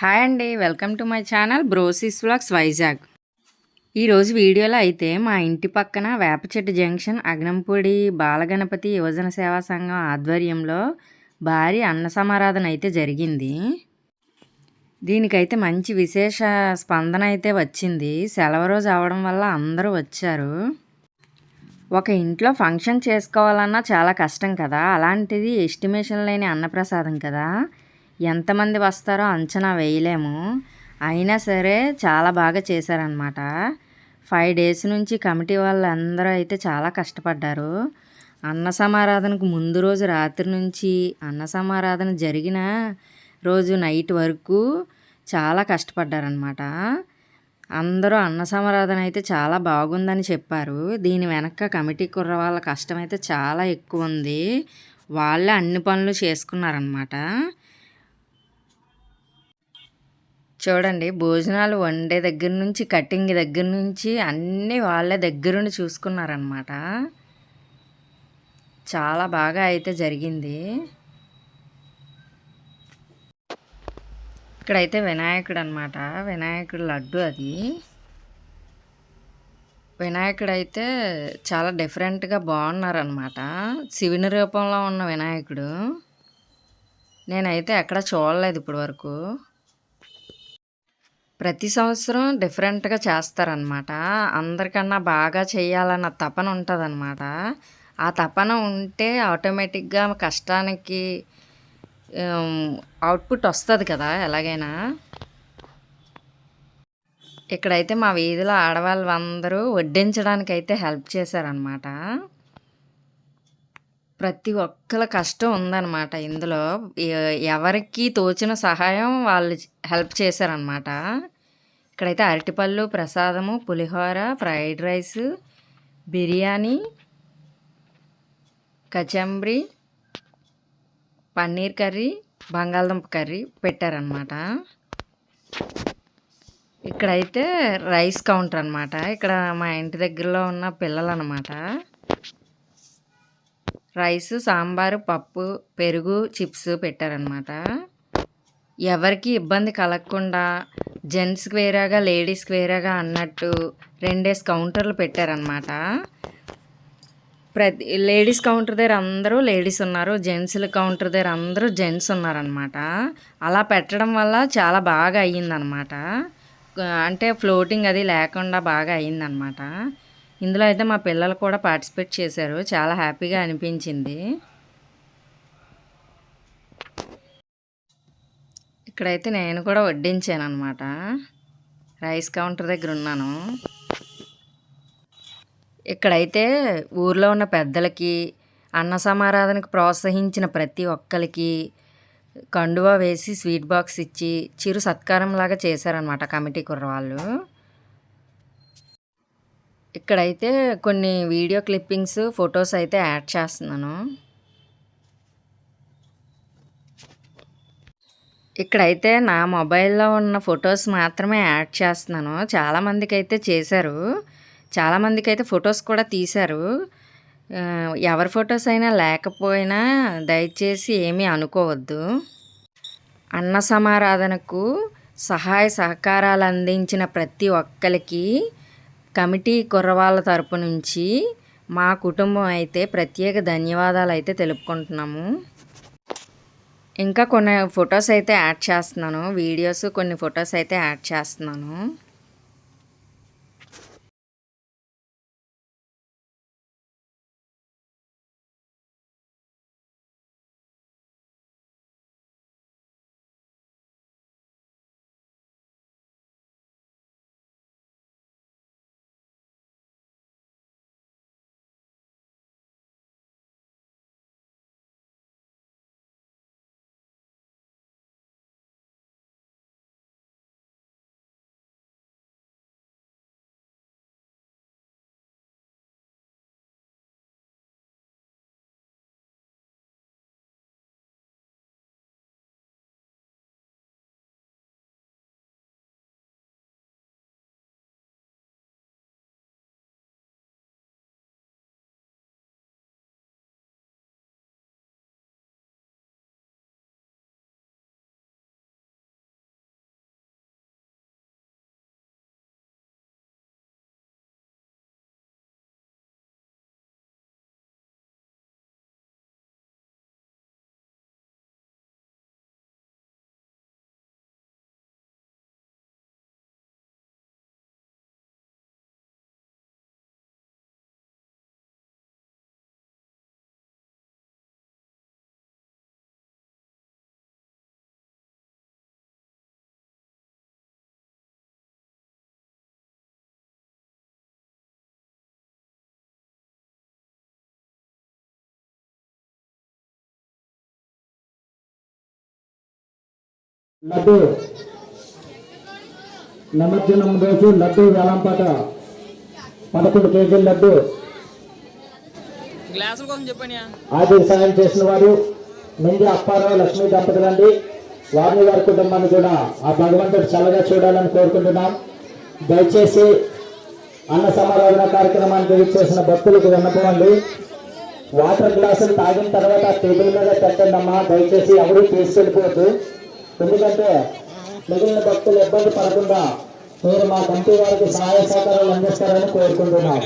Hi అండి welcome to my channel brosis vlogs Vizag. ఈరోజు వీడియోలో అయితే మా ఇంటి పక్కన వేప చెట్టు జంక్షన్ అగ్నంపూడి బాలగణపతి యువజన సేవా సంఘం ఆధ్వర్యంలో భారీ అన్న సమారాధన అయితే జరిగింది. దీనికైతే మంచి విశేష స్పందన అయితే వచ్చింది. సెలవు రోజు అవడం వల్ల అందరూ వచ్చారు. ఒక ఇంట్లో ఫంక్షన్ చేసుకోవాలన్నా చాలా కష్టం కదా. అలాంటిది ఎస్టిమేషన్ లేని అన్నప్రసాదం కదా. ఎంతమంది వస్తారో అంచనా వేయలేము. అయినా సరే చాలా బాగా చేశారనమాట ఫైవ్ డేస్ నుంచి కమిటీ వాళ్ళందరూ అయితే చాలా కష్టపడ్డారు. అన్న సమారాధనకు ముందు రోజు రాత్రి నుంచి అన్న సమారాధన జరిగిన రోజు నైట్ వరకు చాలా కష్టపడ్డారనమాట అందరూ అన్న సమారాధన అయితే చాలా బాగుందని చెప్పారు. దీని వెనక కమిటీ కుర్ర వాళ్ళ కష్టం అయితే చాలా ఎక్కువ ఉంది. వాళ్ళే అన్ని పనులు చేసుకున్నారనమాట చూడండి భోజనాలు వండే దగ్గర నుంచి కటింగ్ దగ్గర నుంచి అన్నీ వాళ్ళే దగ్గరుండి చూసుకున్నారనమాట చాలా బాగా అయితే జరిగింది. ఇక్కడైతే వినాయకుడు అనమాట వినాయకుడు లడ్డు అది. వినాయకుడు అయితే చాలా డిఫరెంట్గా బాగున్నారనమాట శివుని రూపంలో ఉన్న వినాయకుడు. నేనైతే ఎక్కడ చూడలేదు ఇప్పటి వరకు ప్రతి సంవత్సరం డిఫరెంట్గా చేస్తారనమాట అందరికన్నా బాగా చేయాలన్న తపన ఉంటుందన్నమాట. ఆ తపన ఉంటే ఆటోమేటిక్గా కష్టానికి అవుట్పుట్ వస్తుంది కదా ఎలాగైనా. ఇక్కడైతే మా వీధిలో ఆడవాళ్ళు అందరూ వడ్డించడానికి అయితే హెల్ప్ చేశారనమాట ప్రతి ఒక్కల కష్టం ఉందన్నమాట. ఇందులో ఎవరికి తోచిన సహాయం వాళ్ళు హెల్ప్ చేశారనమాట ఇక్కడైతే అరటిపళ్ళు ప్రసాదము పులిహోర ఫ్రైడ్ రైస్ బిర్యానీ కచంబ్రి పన్నీర్ కర్రీ బంగాళదుంప కర్రీ పెట్టారనమాట ఇక్కడైతే రైస్ కౌంటర్ అనమాట ఇక్కడ మా ఇంటి దగ్గరలో ఉన్న పిల్లలు అనమాట రైస్ సాంబారు పప్పు పెరుగు చిప్స్ పెట్టారనమాట ఎవరికి ఇబ్బంది కలగకుండా జెంట్స్కి వేరేగా లేడీస్కి వేరేగా అన్నట్టు రెండేసి కౌంటర్లు పెట్టారనమాట ప్రతి లేడీస్ కౌంటర్ దగ్గర అందరూ లేడీస్ ఉన్నారు జెంట్స్ల కౌంటర్ దగ్గర అందరూ జెంట్స్ ఉన్నారనమాట అలా పెట్టడం వల్ల చాలా బాగా అయ్యిందనమాట అంటే ఫ్లోటింగ్ అది లేకుండా బాగా అయ్యిందనమాట ఇందులో అయితే మా పిల్లలు కూడా పార్టిసిపేట్ చేశారు. చాలా హ్యాపీగా అనిపించింది. ఇక్కడైతే నేను కూడా వడ్డించాను అనమాట రైస్ కౌంటర్ దగ్గర ఉన్నాను. ఇక్కడైతే ఊర్లో ఉన్న పెద్దలకి అన్న సమారాధనకు ప్రోత్సహించిన ప్రతి ఒక్కరికి కండువా వేసి స్వీట్ బాక్స్ ఇచ్చి చిరు సత్కారం లాగా చేశారనమాట కమిటీ కుర్రవాళ్ళు. ఇక్కడైతే కొన్ని వీడియో క్లిప్పింగ్స్ ఫొటోస్ అయితే యాడ్ చేస్తున్నాను. ఇక్కడైతే నా మొబైల్లో ఉన్న ఫొటోస్ మాత్రమే యాడ్ చేస్తున్నాను. చాలామందికి అయితే చేశారు. చాలామందికి అయితే ఫొటోస్ కూడా తీశారు. ఎవరి ఫొటోస్ అయినా లేకపోయినా దయచేసి ఏమీ అనుకోవద్దు. అన్న సమారాధనకు సహాయ సహకారాలు అందించిన ప్రతి ఒక్కరికి కమిటీ కుర్రవాళ్ళ తరపు నుంచి మా కుటుంబం అయితే ప్రత్యేక ధన్యవాదాలు అయితే తెలుపుకుంటున్నాము. ఇంకా కొన్ని ఫొటోస్ అయితే యాడ్ చేస్తున్నాను. వీడియోస్ కొన్ని ఫొటోస్ అయితే యాడ్ చేస్తున్నాను. లడ్డు. నిమజ్జనం రోజు లడ్డు వేలంపాట. పదకొండు కేజీల లడ్డు. గ్లాసుల కోసం చెప్పాను ఆర్థిక సాయం చేసిన వారు నింది అప్పారావు లక్ష్మీ దంపతులండి వారిని వారి కుటుంబాన్ని కూడా ఆ భగవంతుడు చల్లగా చూడాలని కోరుకుంటున్నాం. దయచేసి అన్న సమారాధన కార్యక్రమానికి విచ్చేసిన భక్తులకు విన్నపమండి వాటర్ గ్లాసులు తాగిన తర్వాత టేబుల్ మీద పెట్టండి అమ్మా. దయచేసి ఎవరు తీసుకెళ్ళిపోవద్దు. ఎందుకంటే మిగిలిన భక్తులు ఇబ్బంది పడకుండా మీరు మా కమిటీ వారికి సహాయ సహకారాలు అందిస్తారని కోరుకుంటున్నాం.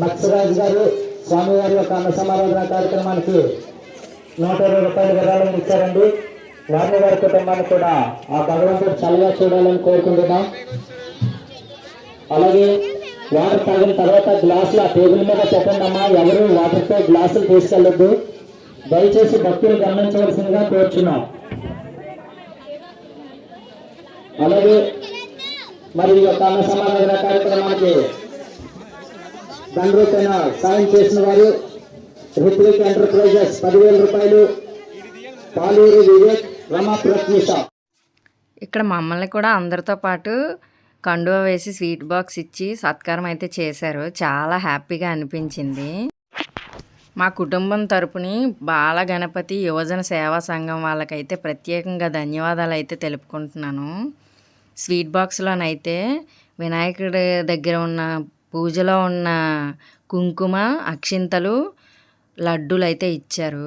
మత్స్యరాజు గారు స్వామివారి యొక్క అన్న సమారాధన కార్యక్రమానికి నూట ఇరవై రూపాయలు విరాళం ఇచ్చారండి. వారిని వారి కుటుంబాన్ని కూడా ఆ భగవంతుడు చల్లగా చూడాలని కోరుకుంటున్నాం. అలాగే వాటర్ తాగిన తర్వాత గ్లాసులు ఆ టేబుల్ మీద పెట్టండి అమ్మా. ఎవరు వాటర్తో గ్లాసులు తీసుకెళ్ళొద్దు. దయచేసి భక్తులు గమనించవలసిందిగా కోరుచున్నాం. అలాగే మరి ఈ యొక్క అన్న సమాధాన కార్యక్రమానికి దండ్రుకైన సాయం చేసిన వారు రిత్విక్ ఎంటర్ప్రైజెస్ పదివేల రూపాయలు. పాలూరు వివేక్ ఇక్కడ మమ్మల్ని కూడా అందరితో పాటు కండువా వేసి స్వీట్ బాక్స్ ఇచ్చి సత్కారం అయితే చేశారు. చాలా హ్యాపీగా అనిపించింది. మా కుటుంబం తరపుని బాల గణపతి యువజన సేవా సంఘం వాళ్ళకైతే ప్రత్యేకంగా ధన్యవాదాలు అయితే తెలుపుకుంటున్నాను. స్వీట్ బాక్స్లోనైతే వినాయకుడి దగ్గర ఉన్న పూజలో ఉన్న కుంకుమ అక్షింతలు లడ్డూలు అయితే ఇచ్చారు.